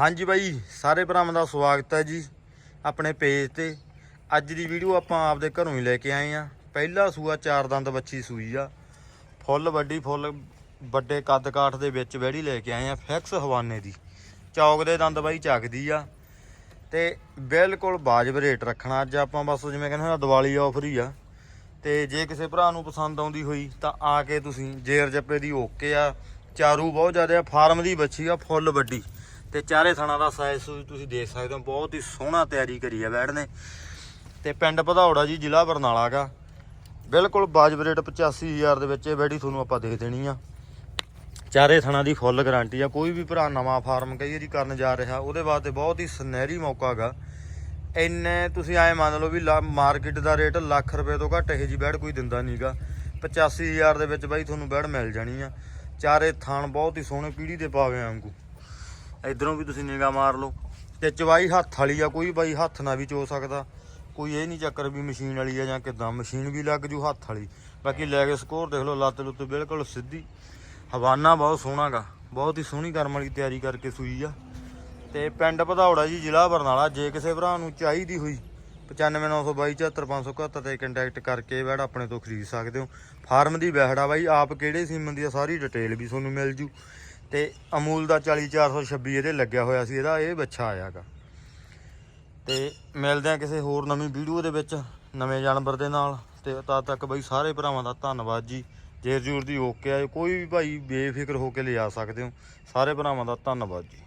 ਹਾਂਜੀ ਬਾਈ, ਸਾਰੇ ਭਰਾਵਾਂ ਦਾ ਸਵਾਗਤ ਹੈ ਜੀ ਆਪਣੇ ਪੇਜ ਤੇ। ਅੱਜ ਦੀ ਵੀਡੀਓ ਆਪਾਂ ਆਪਦੇ ਘਰੋਂ ਹੀ ਲੈ ਕੇ ਆਏ ਆ ਪਹਿਲਾ ਸੂਆ ਚਾਰ ਦੰਦ ਬੱਚੀ ਸੂਈ ਆ। ਫੁੱਲ ਵੱਡੀ, ਫੁੱਲ ਵੱਡੇ ਕੱਦ ਕਾਠ ਦੇ ਵਿੱਚ ਵੈੜੀ ਲੈ ਕੇ ਆਏ ਆ ਫਿਕਸ ਹਵਾਨੇ ਦੀ। ਚੌਕ ਦੇ ਦੰਦ ਬਾਈ ਚੱਕਦੀ ਆ। ਤੇ ਬਿਲਕੁਲ ਵਾਜਬ ਰੇਟ ਰੱਖਣਾ। ਅੱਜ ਆਪਾਂ ਬਸ ਜਿਵੇਂ ਕਹਿੰਦੇ ਨਾ ਦੀਵਾਲੀ ਆਫਰ ਹੀ ਆ। ਤੇ ਜੇ ਕਿਸੇ ਭਰਾ ਨੂੰ ਪਸੰਦ ਆਉਂਦੀ ਹੋਈ, ਤਾਂ ਆ ਕੇ ਤੁਸੀਂ ਜੇਰ ਜੱਪੇ ਦੀ ਓਕੇ ਆ। ਚਾਰੂ ਬਹੁਤ ਜ਼ਿਆਦਾ ਫਾਰਮ ਦੀ ਬੱਚੀ ਆ, ਫੁੱਲ ਵੱਡੀ। ਤੇ ਚਾਰੇ ਥਣਾ ਦਾ ਸਾਈਜ਼ ਤੁਸੀਂ ਦੇਖ ਸਕਦੇ ਹੋ, ਬਹੁਤ ਹੀ ਸੋਹਣਾ ਤਿਆਰੀ ਕਰੀ ਆ ਬੈੜ ਨੇ। ਤੇ ਪਿੰਡ ਭਦੌੜਾ ਜੀ, ਜ਼ਿਲ੍ਹਾ ਬਰਨਾਲਾ ਗਾ। ਬਿਲਕੁਲ ਬਾਜਬ ਰੇਟ 85000 ਦੇ ਵਿੱਚ ਇਹ ਬੈੜੀ ਤੁਹਾਨੂੰ ਆਪਾਂ ਦੇ ਦੇਣੀ ਆ। ਚਾਰੇ ਥਣਾ ਦੀ ਫੁੱਲ ਗਾਰੰਟੀ ਆ, ਕੋਈ ਵੀ ਭਰਾ ਨਵਾਂ ਫਾਰਮ ਕਈ ਵਾਰੀ ਕਰਨ ਜਾ ਰਿਹਾ, ਉਹਦੇ ਵਾਸਤੇ ਬਹੁਤ ਹੀ ਸੁਨਹਿਰੀ ਮੌਕਾ ਗਾ। ਇੰਨੇ ਤੁਸੀਂ ਐ ਮੰਨ ਲਓ ਵੀ ਮਾਰਕੀਟ ਦਾ ਰੇਟ ਲੱਖ ਰੁਪਏ ਤੋਂ ਘੱਟ ਇਹ ਜੀ ਬੈੜ ਕੋਈ ਦਿੰਦਾ ਨਹੀਂਗਾ 85000 ਦੇ ਵਿੱਚ ਬਾਈ ਤੁਹਾਨੂੰ ਬੈੜ ਮਿਲ ਜਾਣੀ ਆ। ਚਾਰੇ ਥਾਣ ਬਹੁਤ ਹੀ ਸੋਹਣੇ ਪੀੜੀ ਦੇ ਪਾਵੇ ਵਾਂਗੂ। ਇਧਰੋਂ ਵੀ ਤੁਸੀਂ ਨਿਗਾਹ ਮਾਰ ਲਓ। ਤੇ ਚਵਾਈ ਹੱਥ ਵਾਲੀ ਆ, ਕੋਈ ਬਾਈ ਹੱਥ ਨਾਲ ਵੀ ਚੋ ਸਕਦਾ। ਕੋਈ ਇਹ ਨਹੀਂ ਚੱਕਰ ਵੀ ਮਸ਼ੀਨ ਵਾਲੀ ਆ ਜਾਂ ਕਿਦਾਂ, ਮਸ਼ੀਨ ਵੀ ਲੱਗ ਜੂ ਹੱਥ ਵਾਲੀ। ਬਾਕੀ ਲੈ ਕੇ ਸਕੋਰ ਦੇਖ ਲਓ, ਲੱਤ ਲੁੱਤ ਬਿਲਕੁਲ ਸਿੱਧੀ। ਹਵਾਨਾ ਬਹੁਤ ਸੋਹਣਾ ਗਾ ਬਹੁਤ ਹੀ ਸੋਹਣੀ ਕਰਮ ਵਾਲੀ ਤਿਆਰੀ ਕਰਕੇ ਸੂਈ ਆ। ਤੇ ਪਿੰਡ ਭਦੌੜਾ ਜੀ, ਜ਼ਿਲ੍ਹਾ ਬਰਨਾਲਾ, ਜੇ ਕਿਸੇ ਭਰਾ ਨੂੰ ਚਾਹੀਦੀ ਹੋਈ 9592274571 ਤੇ ਕੰਟੈਕਟ ਕਰਕੇ ਬੈੜ ਆਪਣੇ ਤੋਂ ਖਰੀਦ ਸਕਦੇ ਹੋ। ਫਾਰਮ ਦੀ ਬੈੜ ਆ ਬਾਈ, ਆਪ ਕਿਹੜੇ ਸੀਮਨ ਦੀ ਆ, ਸਾਰੀ ਡਿਟੇਲ ਵੀ ਤੁਹਾਨੂੰ ਮਿਲ ਜੂ। ਤੇ ਅਮੂਲ ਦਾ 40426 ਇਹਦੇ ਲੱਗਿਆ ਹੋਇਆ ਸੀ, ਇਹਦਾ ਇਹ ਬੱਚਾ ਆਇਆਗਾ ਤੇ ਮਿਲਦੇ ਆ ਕਿਸੇ ਹੋਰ ਨਵੀਂ ਵੀਡੀਓ ਦੇ ਵਿੱਚ, ਨਵੇਂ ਜਾਨਵਰ ਦੇ ਨਾਲ। ਤੇ ਤਦ ਤੱਕ ਬਈ ਸਾਰੇ ਭਰਾਵਾਂ ਦਾ ਧੰਨਵਾਦ ਜੀ। ਜੇਰ ਜੂਰ ਦੀ ਓਕੇ ਆ, ਕੋਈ ਵੀ ਭਾਈ ਬੇਫਿਕਰ ਹੋ ਕੇ ਲਿਜਾ ਸਕਦੇ ਹੋ, ਸਾਰੇ ਭਰਾਵਾਂ ਦਾ ਧੰਨਵਾਦ ਜੀ।